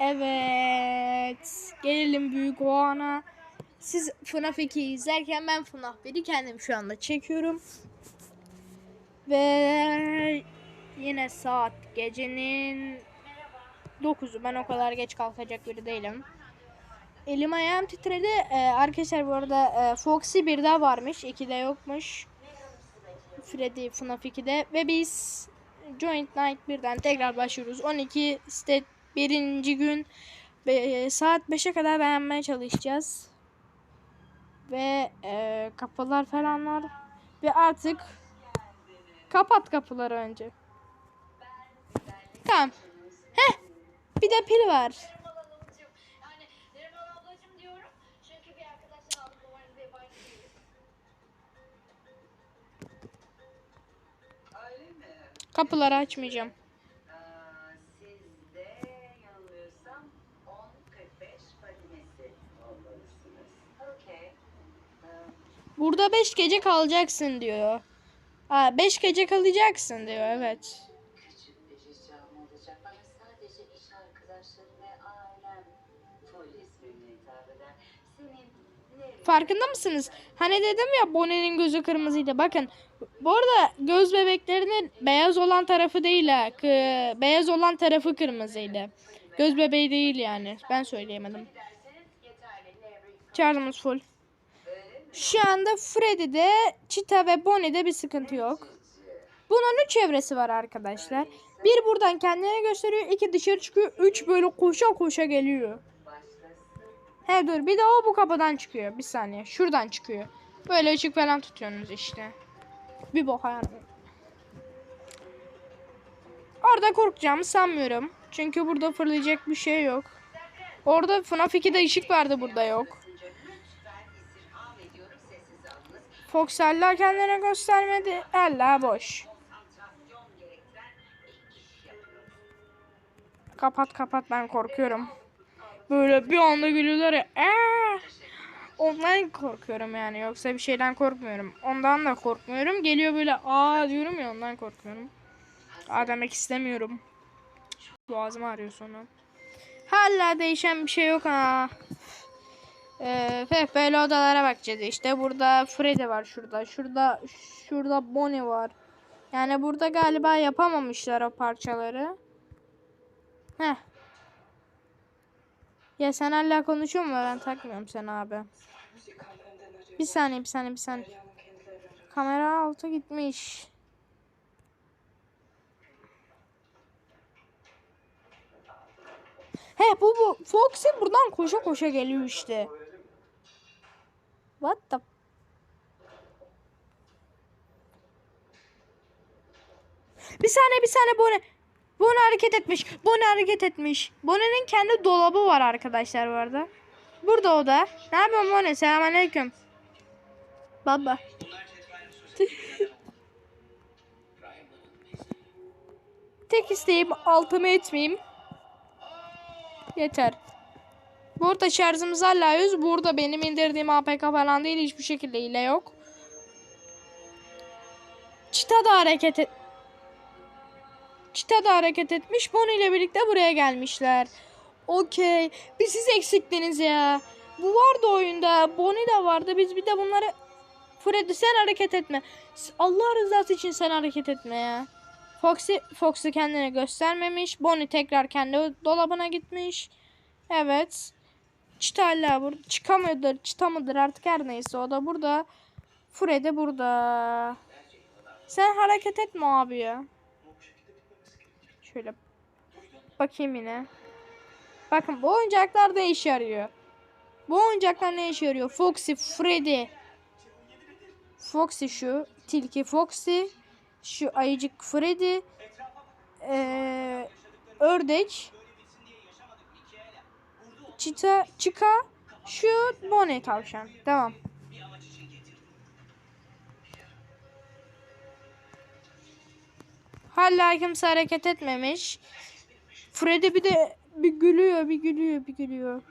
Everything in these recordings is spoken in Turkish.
Evet. Gelelim büyük o ana. Siz FNAF 2'yi izlerken ben FNAF 1'i kendim şu anda çekiyorum. Ve yine saat gecenin 9'u. Ben o kadar geç kalkacak biri değilim. Elim ayağım titredi. Ee, arkadaşlar bu arada e, Foxy 1'de varmış. 2'de yokmuş. Freddy FNAF 2'de. Ve biz Joint Night 1'den tekrar başlıyoruz. 12 state birinci gün Be- saat 5'e kadar dayanmaya çalışacağız. Ve e, kapılar falan var. Ve artık kapat kapıları önce. Tamam. Heh. Bir de pil var. Neriman Hanımcığım. Yani Neriman ablacığım diyorum. Çünkü bir arkadaşım aldı numaranızı yabancı değiliz. Öyle mi? Kapıları açmayacağım. Aa, siz de yanılmıyorsam 10.45 patinesi olmalısınız. Okey. Ee, Burada 5 gece kalacaksın diyor. Ha 5 gece kalacaksın diyor evet. Farkında mısınız? Hani dedim ya Bonnie'nin gözü kırmızıydı. Bakın bu arada göz bebeklerinin beyaz olan tarafı değil ha. Beyaz olan tarafı kırmızıydı. Göz bebeği değil yani. Ben söyleyemedim. Charge'ımız full. Şu anda Freddy'de, Cheetah ve Bonnie'de bir sıkıntı yok. Bunun üç evresi var arkadaşlar. Bir buradan kendine gösteriyor. iki dışarı çıkıyor. Üç böyle koşa koşa geliyor. He dur bir de o bu kapıdan çıkıyor. Bir saniye. Şuradan çıkıyor. Böyle ışık falan tutuyorsunuz işte. Bir bok yani. Orada korkacağımı sanmıyorum. Çünkü burada fırlayacak bir şey yok. Orada FNAF 2'de ışık vardı burada yok. Alınız. Fox hala kendine göstermedi. Ella boş. Kapat kapat ben korkuyorum. Böyle bir anda gülüyorlar ya. "Aa!" Ondan korkuyorum yani. Yoksa bir şeyden korkmuyorum. Ondan da korkmuyorum. Geliyor böyle aa diyorum ya ondan korkmuyorum. Aa demek istemiyorum. Boğazım ağrıyor sonra. Hala değişen bir şey yok ha. Ee, böyle odalara bakacağız işte. Burada Freddy var şurada. Şurada şurada Bonnie var. Yani burada galiba yapamamışlar o parçaları. Heh. Ya sen hala konuşuyor mu? Ben takmıyorum seni abi. Bir saniye, bir saniye, bir saniye. Kamera altı gitmiş. He bu bu. Foxy buradan koşa koşa geliyor işte. What the Bir saniye bir saniye Bonnie. Bonnie hareket etmiş. Bonnie hareket etmiş. Bonnie'nin kendi dolabı var arkadaşlar bu arada. Burada o da. Ne yapıyorsun Bonnie? Selamünaleyküm. Baba. Tek isteğim altımı etmeyeyim. Yeter. Burada şarjımız hala 100. Burada benim indirdiğim APK falan değil. Hiçbir şekilde hile yok. Çita da hareket et. Çita da hareket etmiş. Bonnie ile birlikte buraya gelmişler. Okey. Bir siz eksiktiniz ya. Bu vardı oyunda. Bonnie de vardı. Biz bir de bunları... Freddy sen hareket etme. Allah rızası için sen hareket etme ya. Foxy, Foxy kendine göstermemiş. Bonnie tekrar kendi dolabına gitmiş. Evet. Çita hala burada. Çıkamıyordur. Çita mıdır artık her neyse. O da burada. Freddy burada. Sen hareket etme abi ya. Şöyle bakayım yine. Bakın bu oyuncaklar da işe yarıyor. Bu oyuncaklar ne işe yarıyor? Foxy, Freddy. Foxy şu. Tilki Foxy. Şu ayıcık Freddy. Ee, ördek. Çita, Chica. Şu Bonnie tavşan. Tamam. Hala kimse hareket etmemiş. Freddy bir de bir gülüyor, bir gülüyor, bir gülüyor.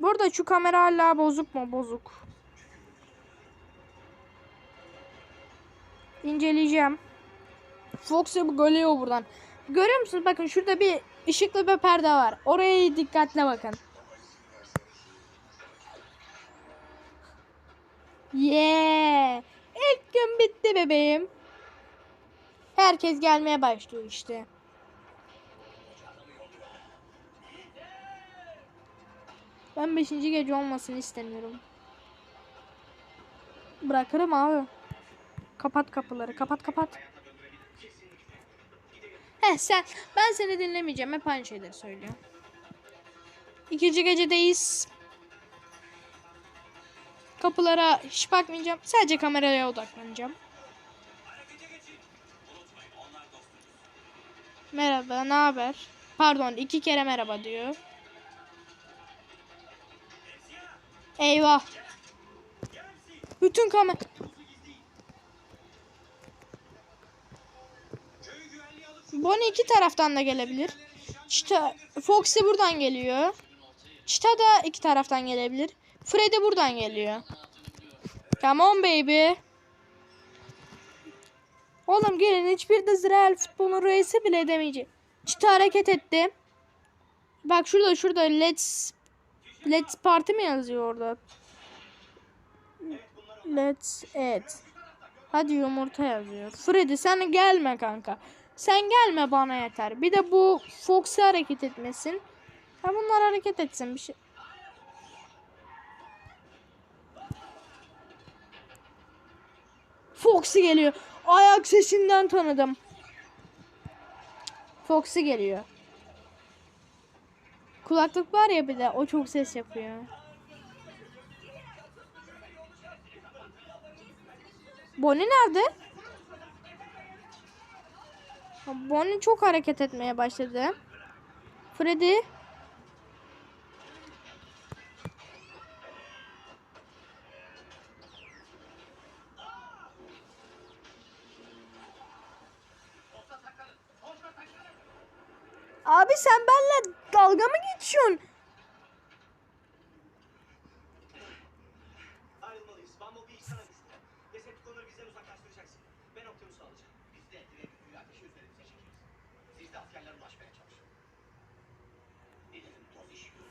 Burada şu kamera hala bozuk mu? Bozuk. İnceleyeceğim. Fox'u geliyor buradan. Görüyor musunuz? Bakın şurada bir ışıklı bir perde var. Oraya dikkatle bakın. Yeah. İlk gün bitti bebeğim. Herkes gelmeye başlıyor işte. Ben 5. gece olmasını istemiyorum. Bırakırım abi. Kapat kapıları. Kapat kapat. He sen ben seni dinlemeyeceğim. Hep aynı şeyleri söylüyor. İkinci gecedeyiz. Kapılara hiç bakmayacağım. Sadece kameraya odaklanacağım. Merhaba, ne haber? Pardon, iki kere merhaba diyor. Eyvah. Bütün kamera... Bonnie iki taraftan da gelebilir. Çita, Foxy buradan geliyor. Çita da iki taraftan gelebilir. Freddy buradan geliyor. Come on baby. Oğlum gelin hiçbir de Israel futbolun reisi bile edemeyecek. Çita hareket etti. Bak şurada şurada let's let's party mi yazıyor orada? Let's et. Hadi yumurta yazıyor. Freddy sen gelme kanka. Sen gelme bana yeter. Bir de bu Fox'u hareket etmesin. Ha bunlar hareket etsin bir şey. Foxy geliyor. Ayak sesinden tanıdım. Foxy geliyor. Kulaklık var ya bir de o çok ses yapıyor. Bonnie nerede? Bonnie çok hareket etmeye başladı. Freddy. Abi sen benimle dalga mı geçiyorsun?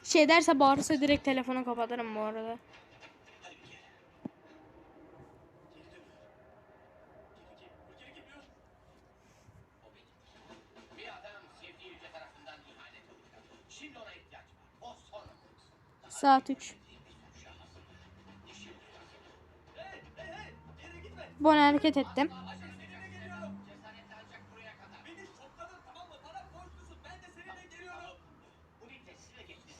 Şey derse bağırırsa direkt telefonu kapatırım bu arada. Hadi bir kere. Geri dönüyor. Geri gel. Geri gidiyor. O benim. Bir adam sevdiği yüce tarafından ihanet olacak. Şimdi ona ihtiyaç var. O sonra korusun. Saat 3. Bon hareket ettim. Beni şokladın tamam mı? Bana borçlusun. Ben de seninle geliyorum. Bu bir tesisine geçti.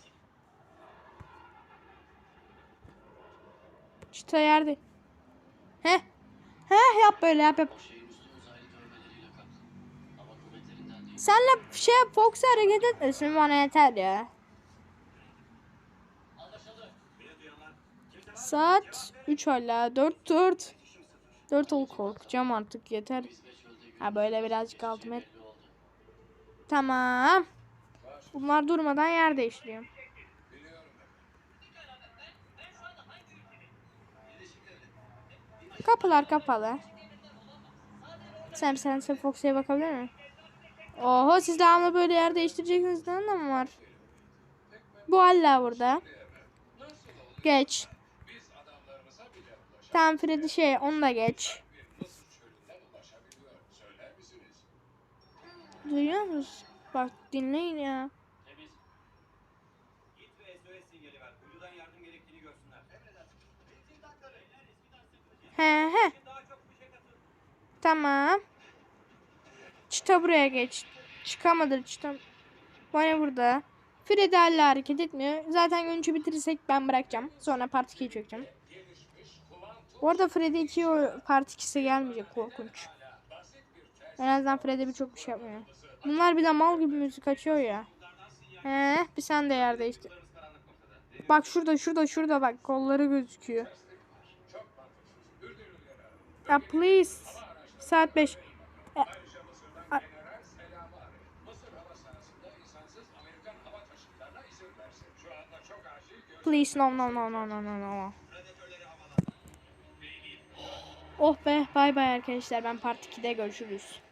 Çıta yerde. He. He yap böyle yap yap. Senle şey Fox'u hareket etmesin bana yeter ya. Saat 3 hala 4 4. 4 ol korkacağım artık yeter. Ha böyle birazcık altıma et. Tamam. Bunlar durmadan yer değiştiriyor. Kapılar kapalı. Sen sen sen Fox'e bakabilir miyim? Oho siz devamlı böyle yer değiştireceksiniz ne anlamı var? Bu hala burada. Geç. Tamam Freddy şey onu da geç. Duyuyor musun? Bak dinleyin ya. He he. Tamam. Çıta buraya geç. Çıkamadır çıta. Bana burada. Freddy hala hareket etmiyor. Zaten görüntü bitirirsek ben bırakacağım. Sonra part 2'yi çekeceğim. Bu arada Freddy 2 o part 2'si gelmeyecek korkunç. En azından Freddy birçok bir şey yapmıyor. Bunlar bir de mal gibi müzik açıyor ya. He, bir sen de yer değiştir. Bak şurada şurada şurada bak kolları gözüküyor. Ya please. Saat 5. Please no no no no no no no. Oh be bay bay arkadaşlar ben part 2'de görüşürüz.